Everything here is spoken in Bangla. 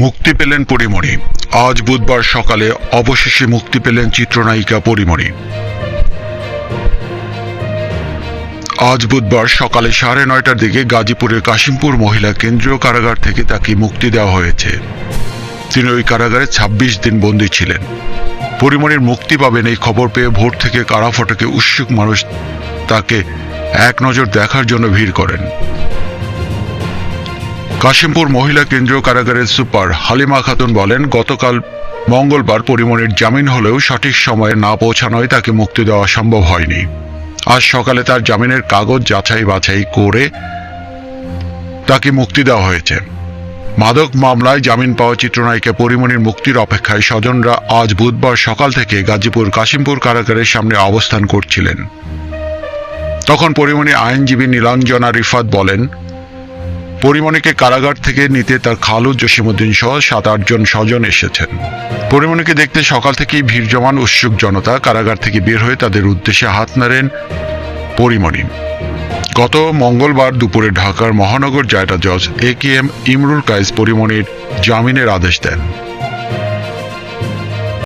মুক্তি পেলেন পরিমণি। আজ বুধবার সকালে অবশেষে মুক্তি পেলেন চিত্রনায়িকা পরিমণি। আজ বুধবার সকালে সাড়ে নয়টার দিকে গাজীপুরের কাশিমপুর মহিলা কেন্দ্রীয় কারাগার থেকে তাকে মুক্তি দেওয়া হয়েছে। তিনি ওই কারাগারে ২৬ দিন বন্দী ছিলেন। পরিমণির মুক্তি পাবেন এই খবর পেয়ে ভোর থেকে কারা ফটকে উৎসুক মানুষ তাকে এক নজর দেখার জন্য ভিড় করেন। কাশিমপুর মহিলা কেন্দ্রীয় কারাগারের সুপার হালিমা খাতুন বলেন, গতকাল মঙ্গলবার পরিমণির জামিন হলেও সঠিক সময়ে না পৌঁছানোয় তাকে মুক্তি দেওয়া সম্ভব হয়নি। আজ সকালে তার জামিনের কাগজ যাচাই বাছাই করে তাকে মুক্তি দেওয়া হয়েছে। মাদক মামলায় জামিন পাওয়া চিত্রনায়িকা পরিমণির মুক্তির অপেক্ষায় স্বজনরা আজ বুধবার সকাল থেকে গাজীপুর কাশিমপুর কারাগারের সামনে অবস্থান করছিলেন। তখন পরিমণি আইনজীবী নীলাঞ্জনা রিফাত বলেন পরিমণিকে কারাগার থেকে নিতে তার খালু জসিমুদ্দিন সহ সাত আটজন স্বজন এসেছেন। পরিমণিকে দেখতে সকাল থেকেই ভিড় জমান উৎসুক জনতা কারাগার থেকে বের হয়ে তাদের উদ্দেশ্যে হাত নাড়েন পরিমণি। গত মঙ্গলবার দুপুরে ঢাকার মহানগর জায়টা জজ A K M Imrul Kayes পরিমণির জামিনের আদেশ দেন।